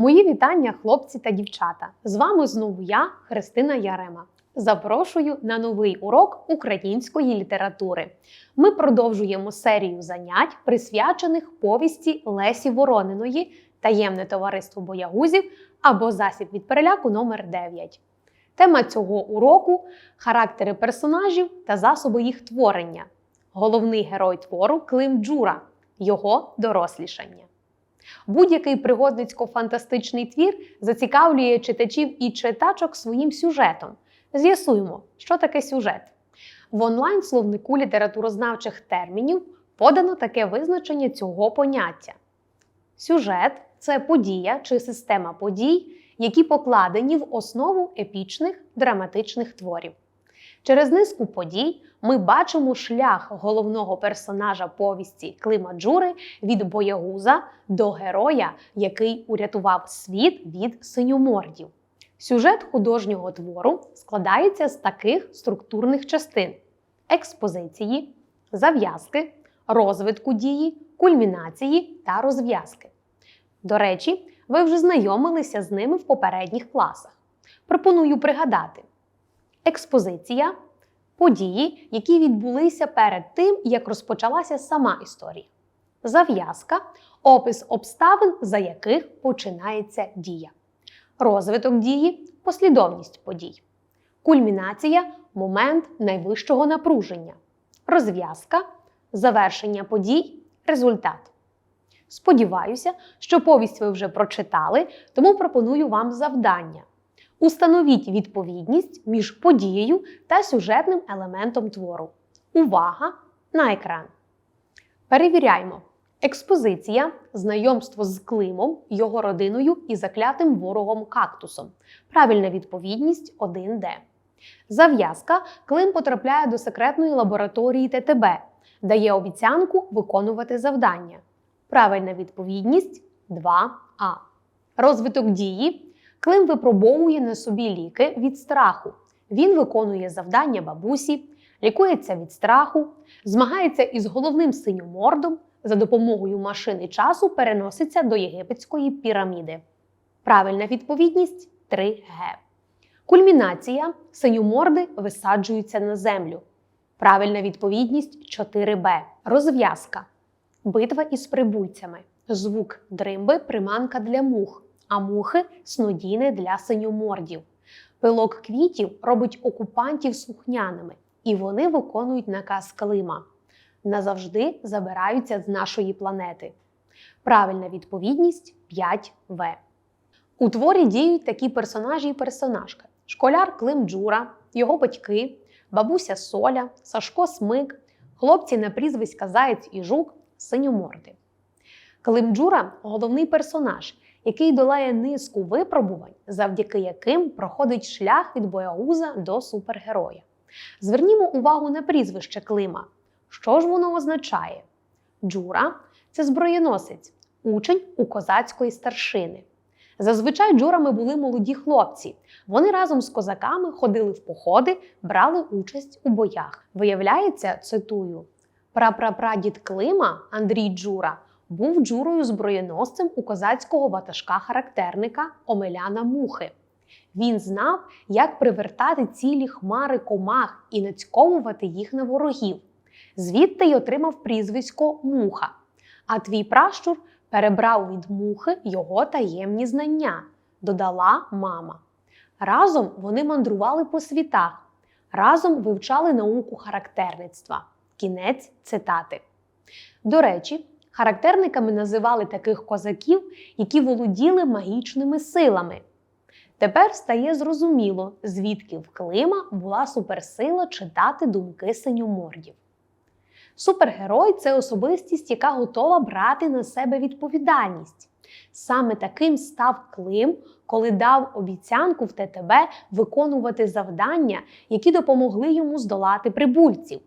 Мої вітання, хлопці та дівчата. З вами знову я, Христина Ярема. Запрошую на новий урок української літератури. Ми продовжуємо серію занять, присвячених повісті Лесі Ворониної Таємне товариство боягузів або засіб від переляку номер 9 Тема цього уроку характери персонажів та засоби їх творення. Головний герой твору Клим Джура, його дорослішання. Будь-який пригодницько-фантастичний твір зацікавлює читачів і читачок своїм сюжетом. З'ясуємо, що таке сюжет. В онлайн-словнику літературознавчих термінів подано таке визначення цього поняття. Сюжет це подія чи система подій, які покладені в основу епічних драматичних творів. Через низку подій ми бачимо шлях головного персонажа повісті Клима Джури від боягуза до героя, який урятував світ від синьомордів. Сюжет художнього твору складається з таких структурних частин: експозиції, зав'язки, розвитку дії, кульмінації та розв'язки. До речі, ви вже знайомилися з ними в попередніх класах. Пропоную пригадати: експозиція події, які відбулися перед тим, як розпочалася сама історія. Зав'язка опис обставин, за яких починається дія. Розвиток дії послідовність подій. Кульмінація момент найвищого напруження. Розв'язка завершення подій, результат. Сподіваюся, що повість ви вже прочитали, тому пропоную вам завдання. Установіть відповідність між подією та сюжетним елементом твору. Увага на екран. Перевіряємо. Експозиція знайомство з Климом, його родиною і заклятим ворогом кактусом. Правильна відповідність 1D. Зав'язка Клим потрапляє до секретної лабораторії ТТБ, дає обіцянку виконувати завдання. Правильна відповідність 2А. Розвиток дії. Клим випробовує на собі ліки від страху. Він виконує завдання бабусі, лікується від страху, змагається із головним синьомордом, за допомогою машини часу переноситься до єгипетської піраміди. Правильна відповідність 3Г. Кульмінація синьоморди висаджуються на землю. Правильна відповідність 4Б. Розв'язка. Битва із прибульцями. Звук дримби приманка для мух, а мухи снодійне для синьомордів. Пилок квітів робить окупантів слухняними, і вони виконують наказ Клима. Назавжди забираються з нашої планети. Правильна відповідність 5В. У творі діють такі персонажі і персонажки: школяр Клим Джура, його батьки, бабуся Соля, Сашко Смик, хлопці на прізвиська Заєць і Жук, синьоморди. Клим Джура головний персонаж, який долає низку випробувань, завдяки яким проходить шлях від боягуза до супергероя. Звернімо увагу на прізвище Клима. Що ж воно означає? Джура це зброєносець, учень у козацької старшини. Зазвичай джурами були молоді хлопці. Вони разом з козаками ходили в походи, брали участь у боях. Виявляється, цитую: прапрапрадід Клима Андрій Джура був джурою зброєносцем у козацького ватажка характерника Омеляна Мухи. Він знав, як привертати цілі хмари комах і нацьковувати їх на ворогів. Звідти й отримав прізвисько Муха. А твій пращур перебрав від мухи його таємні знання, додала мама. Разом вони мандрували по світах, разом вивчали науку характерництва. Кінець цитати. До речі, характерниками називали таких козаків, які володіли магічними силами. Тепер стає зрозуміло, звідки в Клима була суперсила читати думки синьомордів. Супергерой це особистість, яка готова брати на себе відповідальність. Саме таким став Клим, коли дав обіцянку в ТТБ виконувати завдання, які допомогли йому здолати прибульців.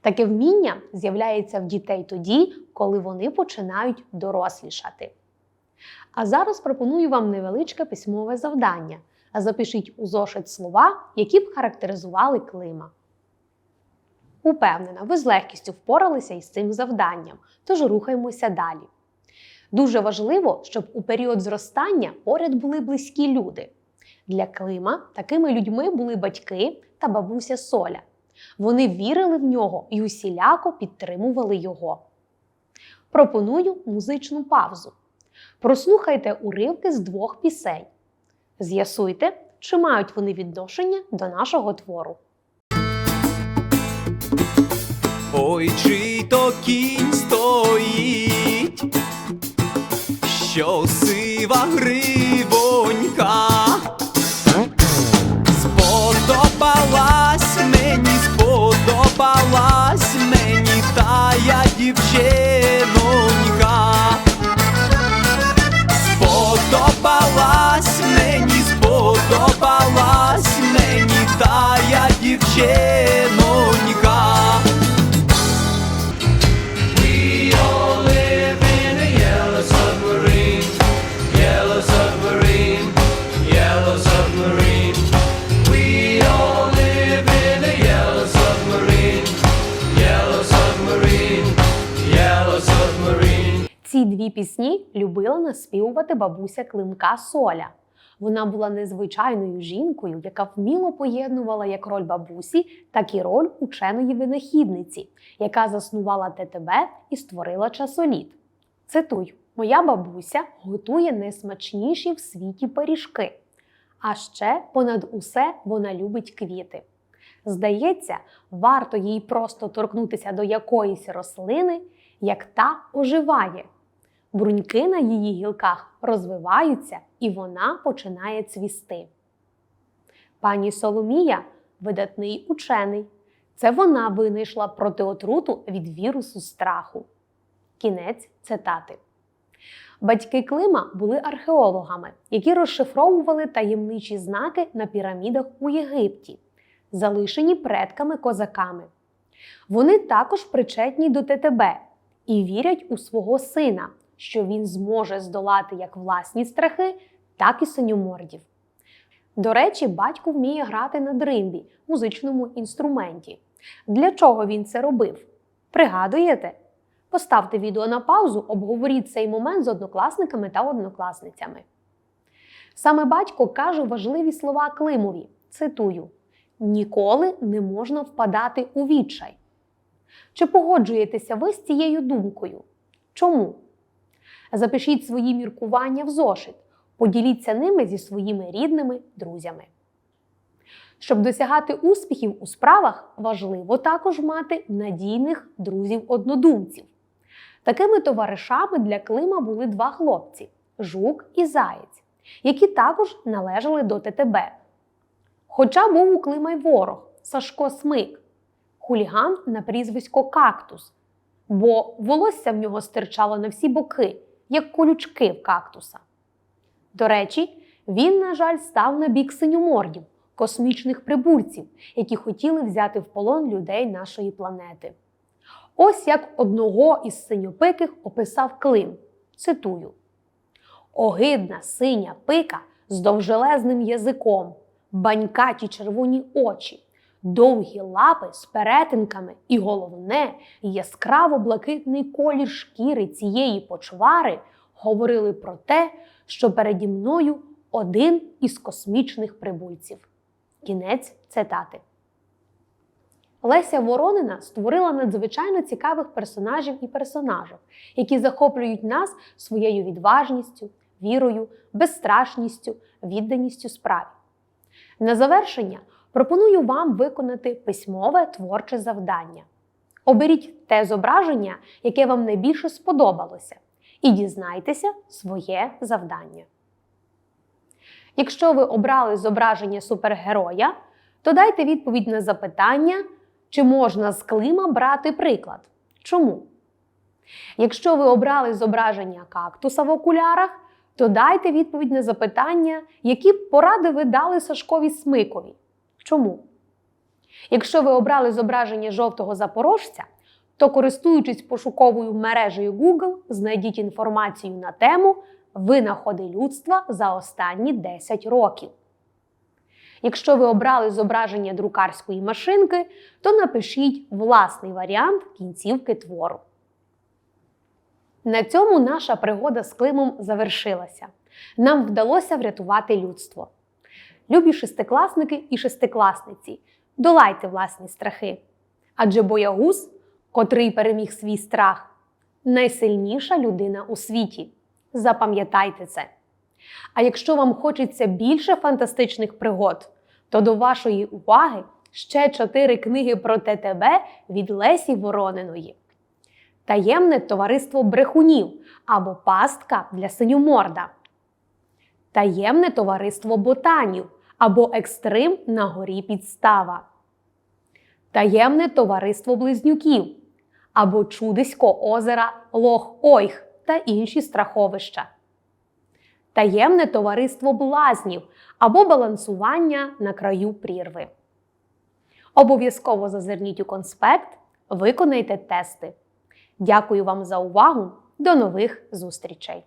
Таке вміння з'являється в дітей тоді, коли вони починають дорослішати. А зараз пропоную вам невеличке письмове завдання. Запишіть у зошит слова, які б характеризували Клима. Упевнена, ви з легкістю впоралися із цим завданням, тож рухаємося далі. Дуже важливо, щоб у період зростання поряд були близькі люди. Для Клима такими людьми були батьки та бабуся Соля. Вони вірили в нього і усіляко підтримували його. Пропоную музичну паузу. Прослухайте уривки з двох пісень. З'ясуйте, чи мають вони відношення до нашого твору. Ой, чий то кінь Пісні любила наспівувати бабуся Климка Соля. Вона була незвичайною жінкою, яка вміло поєднувала як роль бабусі, так і роль ученої винахідниці, яка заснувала ТТБ і створила часоліт. Цитую: моя бабуся готує найсмачніші в світі пиріжки. А ще понад усе вона любить квіти. Здається, варто їй просто торкнутися до якоїсь рослини, як та оживає. Бруньки на її гілках розвиваються і вона починає цвісти. Пані Соломія видатний учений. Це вона винайшла протиотруту від вірусу страху. Кінець цитати. Батьки Клима були археологами, які розшифровували таємничі знаки на пірамідах у Єгипті, залишені предками козаками. Вони також причетні до ТТБ і вірять у свого сина, що він зможе здолати як власні страхи, так і синьомордів. До речі, батько вміє грати на дримбі, музичному інструменті. Для чого він це робив? Пригадуєте? Поставте відео на паузу, обговоріть цей момент з однокласниками та однокласницями. Саме батько каже важливі слова Климові. Цитую: ніколи не можна впадати у відчай. Чи погоджуєтеся ви з цією думкою? Чому? Запишіть свої міркування в зошит, поділіться ними зі своїми рідними друзями. Щоб досягати успіхів у справах, важливо також мати надійних друзів-однодумців. Такими товаришами для Клима були два хлопці Жук і Заєць, які також належали до ТТБ. Хоча був у Клима й ворог Сашко Смик, хуліган на прізвисько Кактус, бо волосся в нього стирчало на всі боки, як колючки в кактуса. До речі, він, на жаль, став на бік синьомордів, космічних прибульців, які хотіли взяти в полон людей нашої планети. Ось як одного із синьопиких описав Клим. Цитую: Огидна синя пика з довжелезним язиком, банькаті червоні очі, довгі лапи з перетинками і головне, яскраво блакитний колір шкіри цієї почвари говорили про те, що переді мною один із космічних прибульців. Кінець цитати. Леся Воронина створила надзвичайно цікавих персонажів і персонажок, які захоплюють нас своєю відважністю, вірою, безстрашністю, відданістю справі. На завершення пропоную вам виконати письмове творче завдання. Оберіть те зображення, яке вам найбільше сподобалося, і дізнайтеся своє завдання. Якщо ви обрали зображення супергероя, то дайте відповідь на запитання, чи можна з Клима брати приклад. Чому? Якщо ви обрали зображення кактуса в окулярах, то дайте відповідь на запитання, які поради ви дали Сашкові Смикові. Чому? Якщо ви обрали зображення жовтого запорожця, то користуючись пошуковою мережею Google, знайдіть інформацію на тему винаходи людства за останні 10 років. Якщо ви обрали зображення друкарської машинки, то напишіть власний варіант кінцівки твору. На цьому наша пригода з Климом завершилася. Нам вдалося врятувати людство. Любі шестикласники і шестикласниці, долайте власні страхи. Адже боягуз, котрий переміг свій страх, найсильніша людина у світі. Запам'ятайте це. А якщо вам хочеться більше фантастичних пригод, то до вашої уваги ще чотири книги про ТТБ від Лесі Ворониної. Таємне товариство брехунів або пастка для синьоморда. Таємне товариство ботанів або екстрим на горі підстава. Таємне товариство близнюків або чудисько озера Лох Ойх та інші страховища. Таємне товариство блазнів або балансування на краю прірви. Обов'язково зазирніть у конспект, виконайте тести. Дякую вам за увагу. До нових зустрічей!